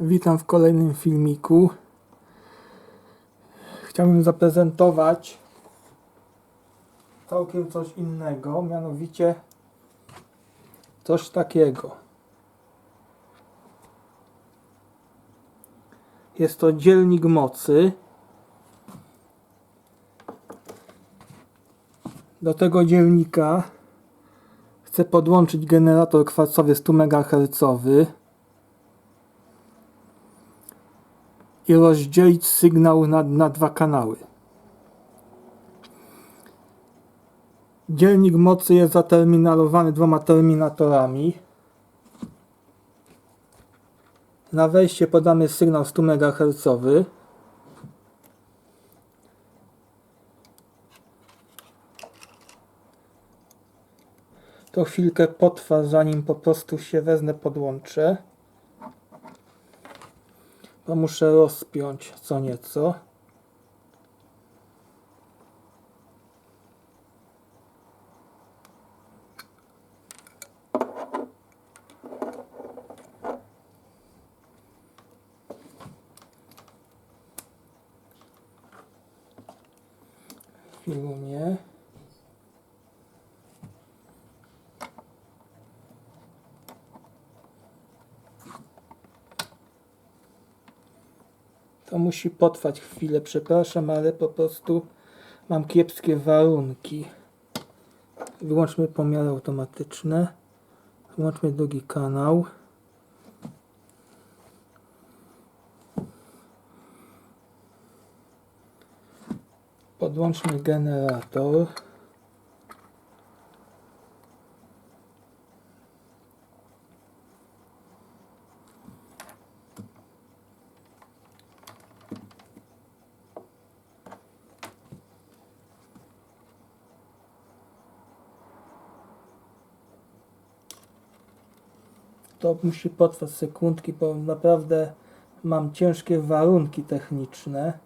Witam w kolejnym filmiku. Chciałbym zaprezentować całkiem coś innego, mianowicie coś takiego. Jest to dzielnik mocy. Do tego dzielnika chcę podłączyć generator kwarcowy 100 MHz i rozdzielić sygnał na, na dwa kanały. Dzielnik mocy jest zaterminalowany dwoma terminatorami. Na wejście podamy sygnał 100 MHz. To chwilkę potrwa, zanim po prostu się wezmę podłączę. Muszę rozpiąć co nieco. To musi potrwać chwilę, przepraszam, ale po prostu mam kiepskie warunki. Wyłączmy pomiary automatyczne. Wyłączmy drugi kanał. Podłączmy generator. To musi potrwać sekundki, bo naprawdę mam ciężkie warunki techniczne.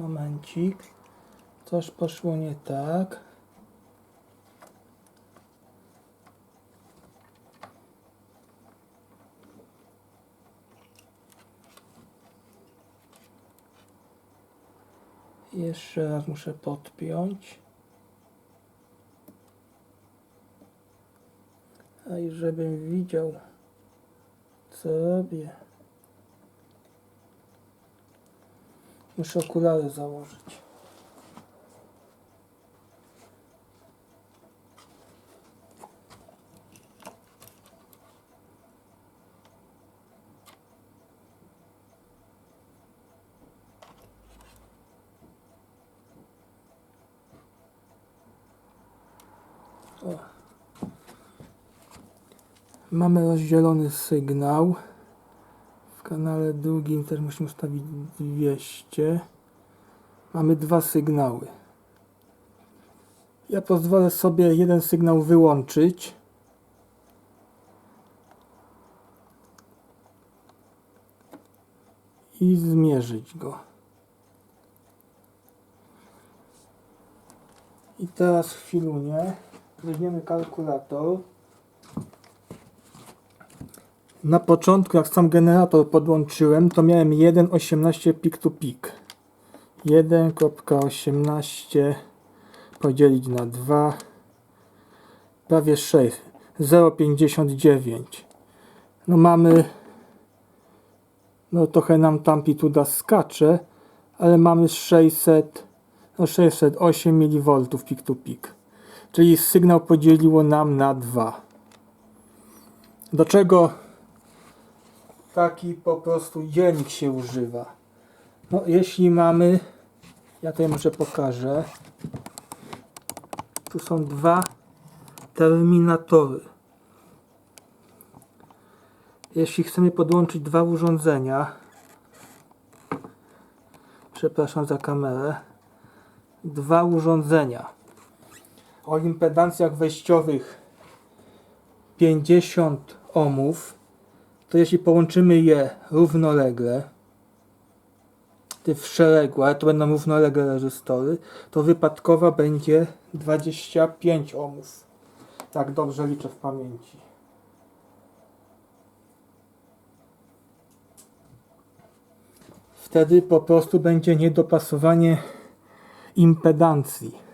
Momencik. Coś poszło nie tak. Jeszcze raz muszę podpiąć. A i żebym widział, co robię. Muszę okulary założyć. Mamy rozdzielony sygnał. Kanale drugim też musimy ustawić 200. Mamy dwa sygnały. Ja pozwolę sobie jeden sygnał wyłączyć. I zmierzyć go. I teraz chwilunię. Weźmiemy kalkulator. Na początku, jak sam generator podłączyłem, to miałem 1,18 pik to pik. 1.18 podzielić na 2 prawie 6 0,59 no mamy no trochę nam ta amplituda skacze ale mamy 600 no 608 mV pik to pik czyli sygnał podzieliło nam na 2 do czego taki po prostu dziennik się używa. No, jeśli mamy, ja tutaj może pokażę, tu są dwa terminatory. Jeśli chcemy podłączyć dwa urządzenia, przepraszam za kamerę, dwa urządzenia o impedancjach wejściowych 50 ohmów, to jeśli połączymy je równolegle, ty w szeregu, ale to będą równolegle rezystory, to wypadkowa będzie 25 ohmów. Tak dobrze liczę w pamięci. Wtedy po prostu będzie niedopasowanie impedancji.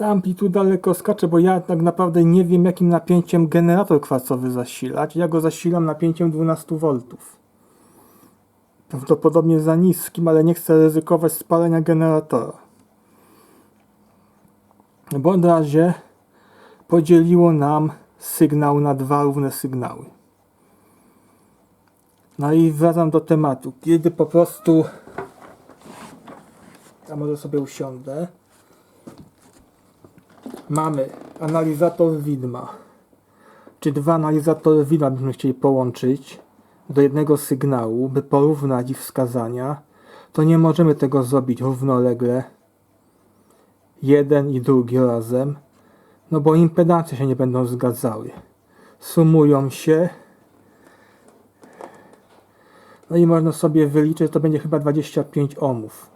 Ta amplituda daleko skacze, bo ja tak naprawdę nie wiem jakim napięciem generator kwarcowy zasilać. Ja go zasilam napięciem 12 V. Prawdopodobnie za niskim, ale nie chcę ryzykować spalenia generatora. Bo od razie podzieliło nam sygnał na dwa równe sygnały. No i wracam do tematu. Kiedy po prostu. Ja może sobie usiądę. Mamy analizator widma. Czy dwa analizatory widma byśmy chcieli połączyć do jednego sygnału, by porównać ich wskazania, to nie możemy tego zrobić równolegle. Jeden i drugi razem. No bo impedancje się nie będą zgadzały. Sumują się no i można sobie wyliczyć, to będzie chyba 25 ohmów.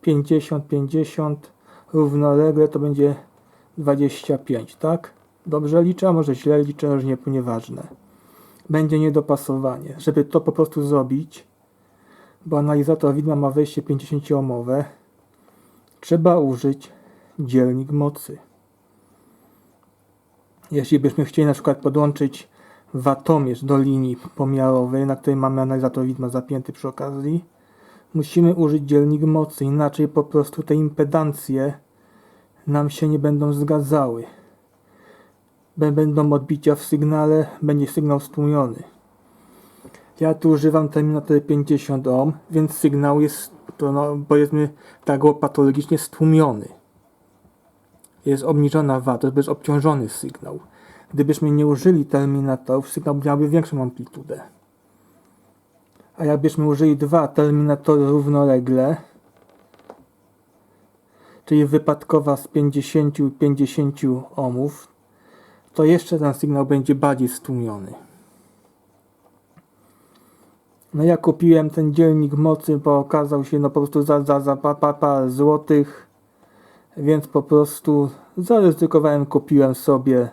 50, 50 równolegle to będzie 25, tak? Dobrze liczę, a może źle liczę, już nie, nieważne. Będzie niedopasowanie. Żeby to po prostu zrobić, bo analizator widma ma wejście 50 ohmowe, trzeba użyć dzielnik mocy. Jeśli byśmy chcieli na przykład podłączyć watomierz do linii pomiarowej, na której mamy analizator widma zapięty przy okazji, musimy użyć dzielnik mocy, inaczej po prostu te impedancje nam się nie będą zgadzały. Będą odbicia w sygnale, będzie sygnał stłumiony. Ja tu używam terminatory 50 ohm, więc sygnał jest, to no, powiedzmy tak patologicznie stłumiony. Jest obniżona wartość, bo jest obciążony sygnał. Gdybyśmy nie użyli terminatorów, sygnał miałby większą amplitudę. A jakbyśmy użyli dwa terminatory równolegle, czyli wypadkowa z 50 i 50 ohmów, to jeszcze ten sygnał będzie bardziej stłumiony. No ja kupiłem ten dzielnik mocy, bo okazał się no po prostu za, za, za parę złotych, więc po prostu zaryzykowałem, kupiłem sobie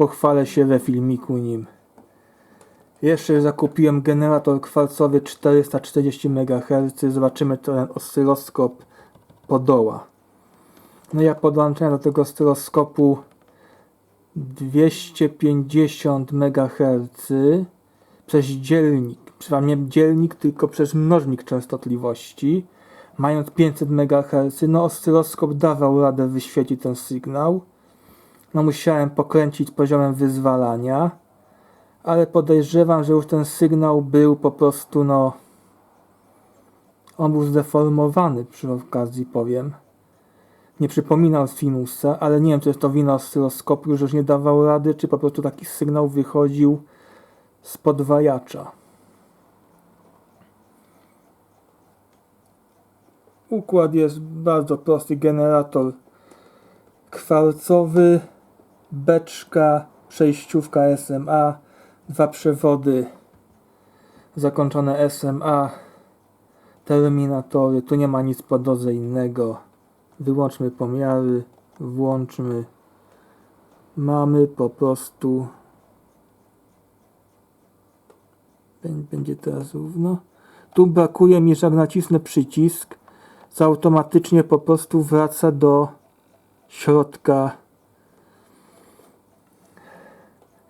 Pochwalę się we filmiku nim. Jeszcze zakupiłem generator kwarcowy 440 MHz. Zobaczymy, czy ten oscyloskop podoła. No ja podłączałem do tego oscyloskopu 250 MHz przez dzielnik. Przynajmniej nie dzielnik, tylko przez mnożnik częstotliwości. Mając 500 MHz, no oscyloskop dawał radę wyświetlić ten sygnał no musiałem pokręcić poziomem wyzwalania, ale podejrzewam, że już ten sygnał był po prostu, no, on był zdeformowany przy okazji, powiem. Nie przypominał sinusa, ale nie wiem, czy jest to wina oscyloskopu, że nie dawał rady, czy po prostu taki sygnał wychodził z podwajacza. Układ jest bardzo prosty. Generator kwarcowy beczka, przejściówka SMA, dwa przewody zakończone SMA, terminatory, tu nie ma nic po drodze innego. Wyłączmy pomiary, włączmy. Mamy po prostu będzie teraz równo. Tu brakuje mi, że jak nacisnę przycisk, to automatycznie po prostu wraca do środka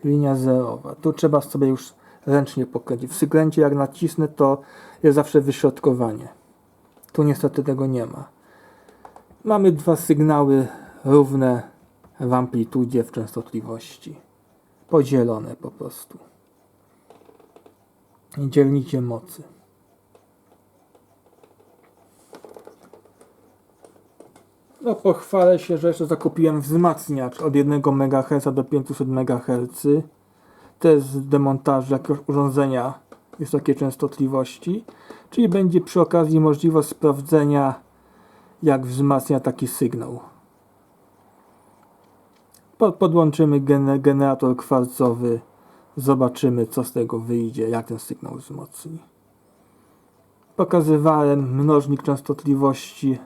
linia zerowa. Tu trzeba sobie już ręcznie pokręcić. W sygnecie jak nacisnę to jest zawsze wyśrodkowanie. Tu niestety tego nie ma. Mamy dwa sygnały równe w amplitudzie, w częstotliwości. Podzielone po prostu. Dzielnicie mocy. No pochwalę się, że jeszcze zakupiłem wzmacniacz od 1 MHz do 500 MHz. To jest demontaż jakiegoś urządzenia wysokiej częstotliwości. Czyli będzie przy okazji możliwość sprawdzenia jak wzmacnia taki sygnał. Po- Podłączymy gene- generator kwarcowy. Zobaczymy co z tego wyjdzie, jak ten sygnał wzmocni. Pokazywałem mnożnik częstotliwości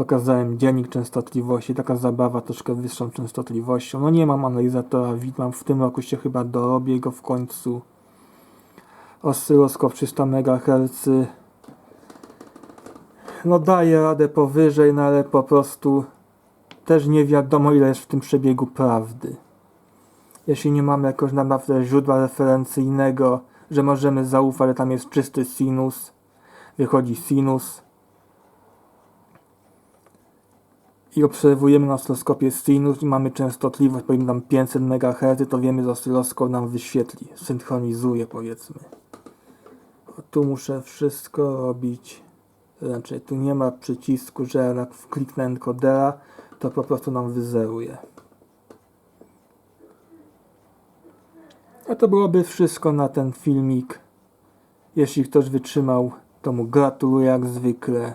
Pokazałem dziennik częstotliwości, taka zabawa troszkę wyższą częstotliwością. No nie mam analizatora widma, w tym roku się chyba dorobię go w końcu. Oscyloskop 300 MHz. No daje radę powyżej, no ale po prostu też nie wiadomo ile jest w tym przebiegu prawdy. Jeśli nie mamy jakoś naprawdę źródła referencyjnego, że możemy zaufać, że tam jest czysty sinus, wychodzi sinus, i obserwujemy na oscyloskopie sinus i mamy częstotliwość powiedzmy tam 500 MHz, to wiemy, że oscyloskop nam wyświetli, synchronizuje powiedzmy. Tu muszę wszystko robić, znaczy tu nie ma przycisku, że jak kliknę encodera, to po prostu nam wyzeruje. A to byłoby wszystko na ten filmik. Jeśli ktoś wytrzymał, to mu gratuluję jak zwykle.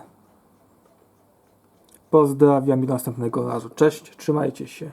Pozdrawiam i do następnego razu. Cześć, trzymajcie się.